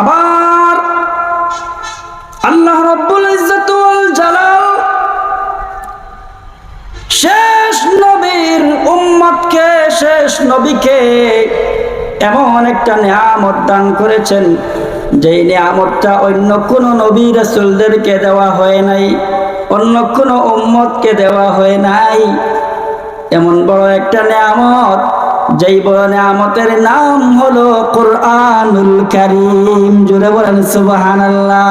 আবার আল্লাহ রব্বুল ইজ্জতুল জালাল শেষ নবীর উম্মতকে, শেষ নবীকে এমন একটা নিয়ামত দান করেছেন, যেই নিয়ামতটা অন্য কোনো নবী রাসূলদেরকে দেওয়া হয় নাই, অন্য কোনো উম্মতকে দেওয়া হয় নাই। এমন বড় একটা নিয়ামত যেই বড় নিয়ামতের নাম হলো কোরআনুল কারীম। জুড়ে বলেন সুবহানাল্লাহ।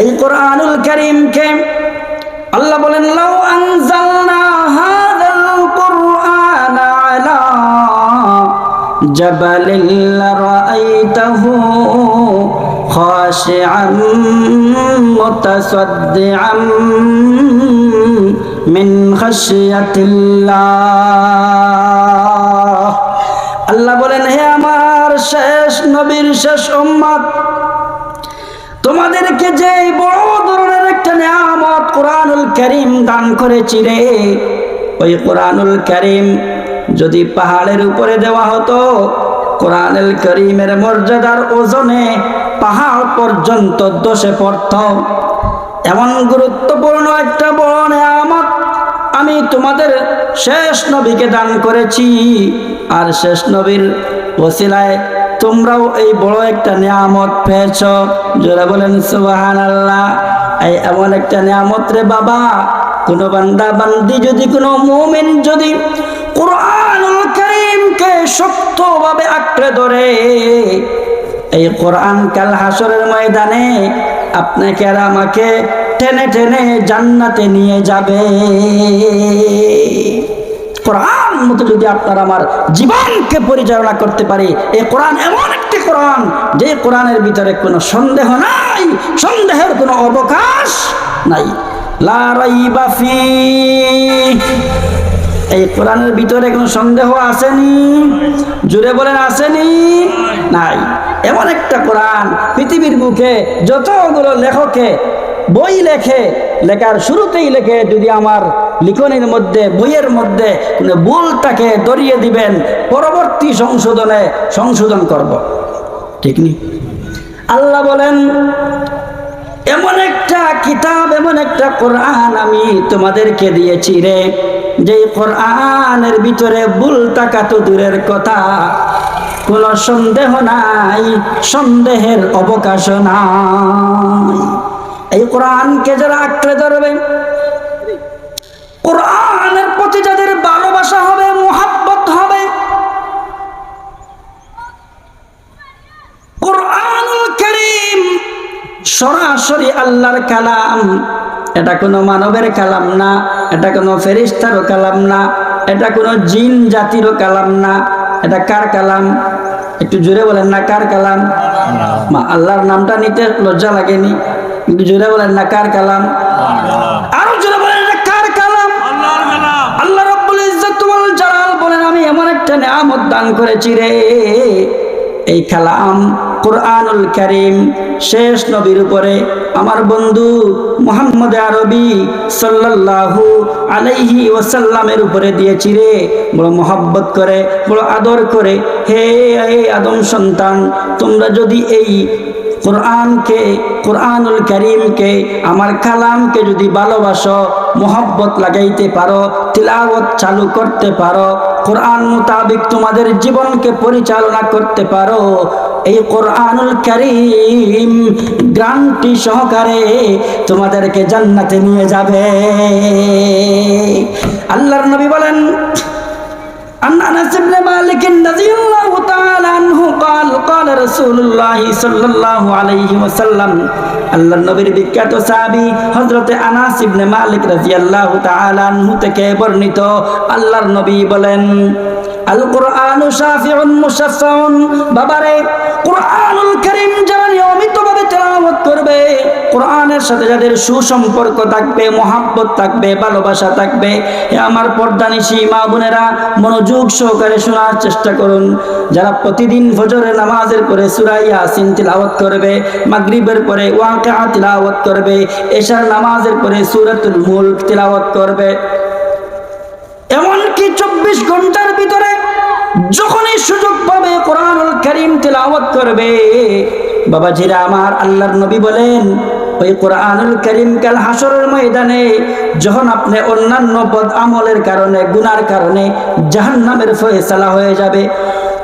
এই কোরআনুল কারীমকে আল্লাহ বলেন, লাউ আনজালনা হাযাল কুরআন আলা জাবালিন লারাআইতাহু খাশিআন মুতাসাদ্দিআন মিন আল্লাহ বলেন, হে আমার শেষ নবীর শেষ উম্মত, তোমাদেরকে যে বড় ধরনের একটা নিয়ামত কোরআনুল করিম দান করেছি রে, ওই কোরআনুল করিম যদি পাহাড়ের উপরে দেওয়া হতো, কোরআনুল করিমের মর্যাদার ওজনে পাহাড় পর্যন্ত দোষে পড়ত। এমন গুরুত্বপূর্ণ একটা বড় আমি তোমাদের শেষ নবীকে দান করেছি। আর শেষ নবীর ওসিলায় তোমরাও এই বড় একটা নিয়ামত পেয়েছ। যারা বলেন সুবাহান আল্লাহ এই এমন একটা নিয়ামত রে বাবা, কোনো বান্দা বান্দি যদি, কোনো মুমিন যদি কোরআনুল করিমকে শক্তভাবে আঁকড়ে ধরে, এই কোরআন কাল হাসরের ময়দানে আপনাকে আর আমাকে টেনে টেনে জান্নাতে নিয়ে যাবে। কোরআন মতো যদি আপনার আমার জীবনকে পরিচালনা করতে পারে এই কোরআন এমন একটি কোরআন যে কোরআনের ভিতরে কোনো সন্দেহ নাই, সন্দেহের কোনো অবকাশ নাই। লা রাইবা ফি। এই কোরআনের ভিতরে কোনো সন্দেহ আসেনি? জুড়ে বলেন, আসেনি? নাই। এমন একটা কোরআন পৃথিবীর বুকে যতগুলো লেখকে, বই লেখে, লেখার শুরুতেই লেখে, যদি আমার লিখনের মধ্যে, বইয়ের মধ্যে কোনো ভুলটাকে দরিয়ে দিবেন, পরবর্তী সংশোধনে সংশোধন করব। ঠিক নি? আল্লাহ বলেন, এমন একটা কিতাব, এমন একটা কোরআন আমি তোমাদেরকে দিয়েছি রে যে কোরআনের ভিতরে ভুল টাকা তো দূরের কথা। কোনো সন্দেহ নাই, সন্দেহের অবকাশ নাই। এই কোরআনকে যারা আঁকড়ে ধরবে, কোরআনের প্রতি যাদের ভালোবাসা হবে, মোহাব্বত হবে, কোরআনুল করিম সরাসরি আল্লাহর কালাম। এটা কোনো মানবের কালাম না, এটা কোনো ফেরিস্তারও কালাম না, এটা কোনো জিন জাতিরও কালাম না, এটা কার কালাম? একটু জোরে বলেন না কার কালাম? মা আল্লাহর নামটা নিতে লজ্জা লাগেনি। একটু জোরে বলেন না কার কালাম? আরও জোরে বলেন এটা কার কালাম। আল্লাহ রব্বুল ইজ্জত ওয়াল জালাল বলেন আমি এমন একটা নিয়ামত দান করেছি রে। এই কালাম কোরআনুল করিম। শেষ নবীর উপরে আমার বন্ধু মোহাম্মদ আরবি সাল্লাল্লাহু আলাইহি ওয়াসাল্লামের উপরে দিয়েছি রে। বড় মোহাব্বত করে, বড় আদর করে, হে আদম সন্তান, তোমরা যদি এই কোরআনকে, কোরআনুল করিমকে, আমার কালামকে যদি ভালোবাসো, মোহব্বত লাগাইতে পারো, তিলাওয়াত চালু করতে পারো, কোরআন মোতাবিক তোমাদের জীবনকে পরিচালনা করতে পারো এই কোরআনুল করিম গ্রান্টি সহকারে তোমাদেরকে জান্নাতে নিয়ে যাবে আল্লাহর নবী বলেন عن انس بن مالك رضي الله تعالى عنه قال قال رسول الله صلى الله عليه وسلم আল্লাহ নবীর বিখ্যাত সাহাবী হযরত আনাস ইবনে মালিক রাদিয়াল্লাহু তাআলা আনহু থেকে বর্ণিত আল্লাহর নবী বলেন আল কোরআনু শাফিউন মুশাফফাউন বাবারে কোরআনুল কারীম যারা নিয়মিতভাবে তেলাওয়াত কোরআনের সাথে যাদের সুসম্পর্ক থাকবে, মহাব্বত থাকবে, ভালোবাসা থাকবে, এ আমার পর্দানিশি মা বোনেরা, মনোযোগ সহকারে শোনার চেষ্টা করুন। যারা প্রতিদিন ফজরের নামাজের পরে সুরাই ইয়াসিন তিলাওয়াত করবে, মাগরিবের পরে ওয়াকিআ তিলাওয়াত করবে, এশার নামাজের পরে সূরাতুল মুলক তিলাওয়াত করবে। এমনকি চব্বিশ ঘণ্টার ভিতরে যখনই সুযোগ পাবে কোরআনুল করিম তেলাওয়াত করবে। বাবাজিরা আমার আল্লাহর নবী বলেন ওই কোরআনুল করিম কাল হাসরের ময়দানে যখন আপনি অন্যান্য পদ আমলের কারণে, গুনার কারণে জাহান্নামের ফয়সালা হয়ে যাবে,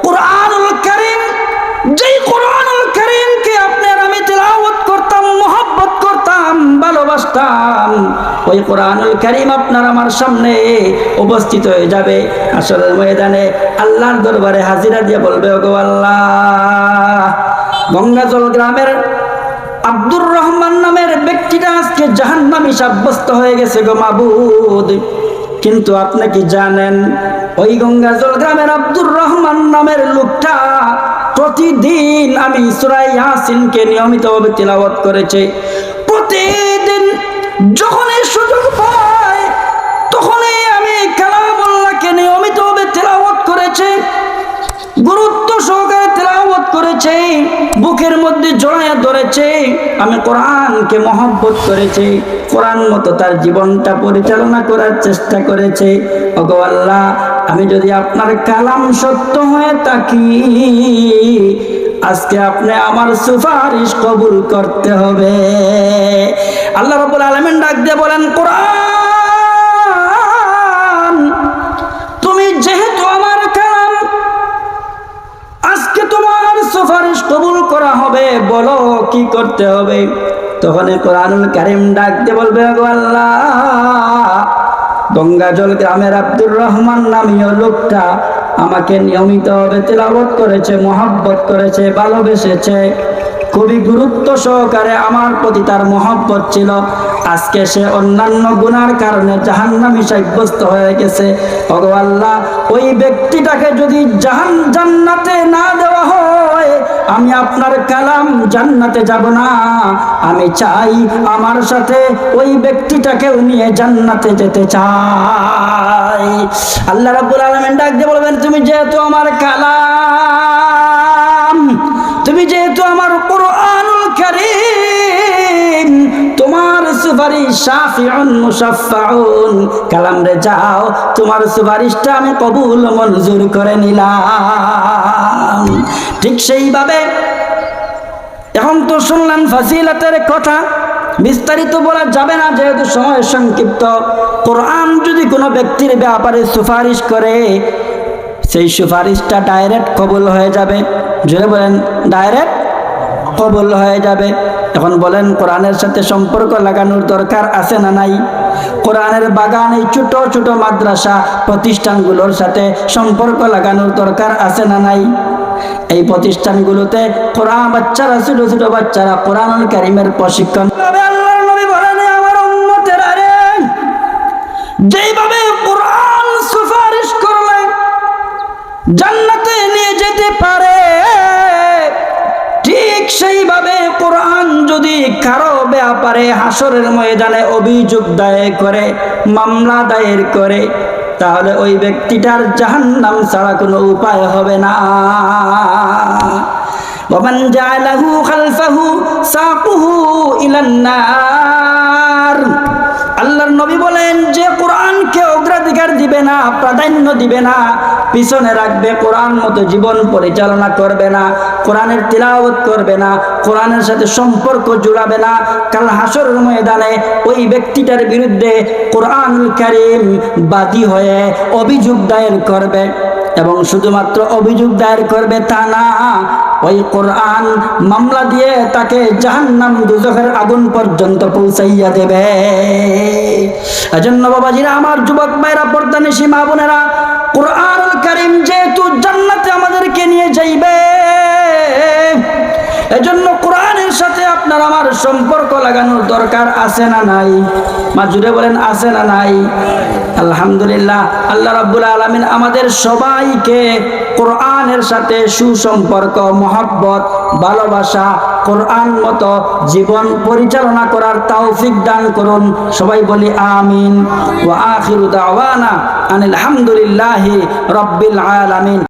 কোরআনুল করিম, যেই কোরআনুল করিমকে আপনার আমি তেলাওয়াত করতাম, মোহাব্বত করতাম, ভালোবাসতাম, ওই কোরআনুল করিম আপনার আমার সামনে উপস্থিত হয়ে যাবে আসরের ময়দানে। আল্লাহর দরবারে হাজিরা দিয়ে বলবে, ওগো আল্লাহ, গঙ্গাজল গ্রামের আব্দুর রহমান নামের ব্যক্তিটা আজকে জাহান্নামী সাব্যস্ত হয়ে গেছে গো মাবুদ। কিন্তু আপনি কি জানেন, ওই গঙ্গাজল গ্রামের আব্দুর রহমান নামের লোকটা প্রতিদিন আমি সুরাই ইয়াসিনকে নিয়মিতভাবে তিলাওয়াত করেছে। বুকের মধ্যে জড়ায়া ধরেছে। আমি কোরআনকে মহব্বত করেছে, কোরআন মতো তার জীবনটা পরিচালনা করার চেষ্টা করেছে। ওগো আল্লাহ, আমি যদি আপনার কালাম সত্য হয়ে থাকি, আজকে আপনি আমার সুপারিশ কবুল করতে হবে। আল্লাহ রবুল আলমিন ডাক দিয়ে বলেন, কোরআন করতে হবে। তখন কোরআনুল কারিম ডাক দিয়ে বলবে আল্লাহ, গঙ্গাজল গ্রামের আব্দুর রহমান নামীয় লোকটা আমাকে নিয়মিতভাবে তেলাবত করেছে, মহাব্বত করেছে, ভালোবেসেছে। খুবই গুরুত্ব সহকারে আমার প্রতি তার মহব্বত ছিল। আজকে সে অন্যান্য গুণার কারণে জাহান্নামী সাব্যস্ত হয়ে গেছে। ভগো আল্লাহ, ওই ব্যক্তিটাকে যদি জাহান জান্নাতে না আমি আপনার কালাম, জান্নাতে যাব না। আমি চাই আমার সাথে ওই ব্যক্তিটাকেও নিয়ে জান্নাতে যেতে চাই। আল্লাহ রাব্বুল আলামিন ডাক দিয়ে বলবেন, তুমি যেহেতু আমার কালাম, তুমি যেহেতু আমার কালাম রে যাও, তোমার সুপারিশটা আমি কবুল মঞ্জুর করে নিলাম। ঠিক সেইভাবে এখন তো শুনলাম ফাজিলাতের কথা, বিস্তারিত বলা যাবে না, যেহেতু সময় সংক্ষিপ্ত। কোরআন যদি কোনো ব্যক্তির ব্যাপারে সুপারিশ করে, সেই সুপারিশটা ডাইরেক্ট কবুল হয়ে যাবে। জোরে বলেন, ডাইরেক্ট? কবুল হয়ে যাবে। এখন বলেন, কোরআনের সাথে সম্পর্ক লাগানোর দরকার আছে না নাই? কোরআনের বাগান, এই ছোট ছোট মাদ্রাসা প্রতিষ্ঠানগুলোর সাথে সম্পর্ক লাগানোর দরকার আছে না নাই? এই প্রতিষ্ঠানগুলোতে কোরআন বাচ্চারা, ছোট ছোট বাচ্চারা কোরআনুল কারিমের প্রশিক্ষণ যেইভাবে কোরআন ব্যাপারে হাসরের ময়দানে অভিযোগ দায়ের করে মামলা দায়ের করে তাহলে ওই ব্যক্তিটার জাহান্নাম ছাড়া কোনো উপায় হবে না ومن جعله خلفه ساقه إلى النار আল্লাহর নবী বলেন যে কোরআনকে অগ্রাধিকার দিবে না, প্রাধান্য দিবে না, পিছনে রাখবে কোরআন মতো জীবন পরিচালনা করবে না, কোরআনের তিলাওয়াত করবে না, কোরআনের সাথে সম্পর্ক জুড়াবে না। কাল হাসরের ময়দানে ওই ব্যক্তিটার বিরুদ্ধে কোরআনুল কারীম বাদী হয়ে অভিযোগ দায়ের করবে এবং শুধুমাত্র অভিযোগ দায়ের করবে তা না, ওই কোরআন মামলা দিয়ে তাকে জাহান্নাম দুজখের আগুন পর্যন্ত পৌঁছাইয়া দেবে। এজন্য বাবাজিরা, আমার যুবক ভাইরা পর্দানিসী মা বোনেরা কোরআন করিম যেহেতু জান্নাতে আমাদেরকে নিয়ে যাইবে, এজন্য কোরআনের সাথে আপনার আমার সম্পর্ক লাগানোর দরকার আছে না নাই? মা জুড়ে বলেন, আছে না নাই? আলহামদুলিল্লাহ, আল্লাহ রাব্বুল আলামিন আমাদের সবাইকে কোরআনের সাথে সুসম্পর্ক, মহব্বত, ভালোবাসা, কোরআন মতো জীবন পরিচালনা করার তৌফিক দান করুন। সবাই বলি আমিন। ওয়া আখিরু দাওয়ানা আনিল হামদুলিল্লাহি রাব্বিল আলামিন।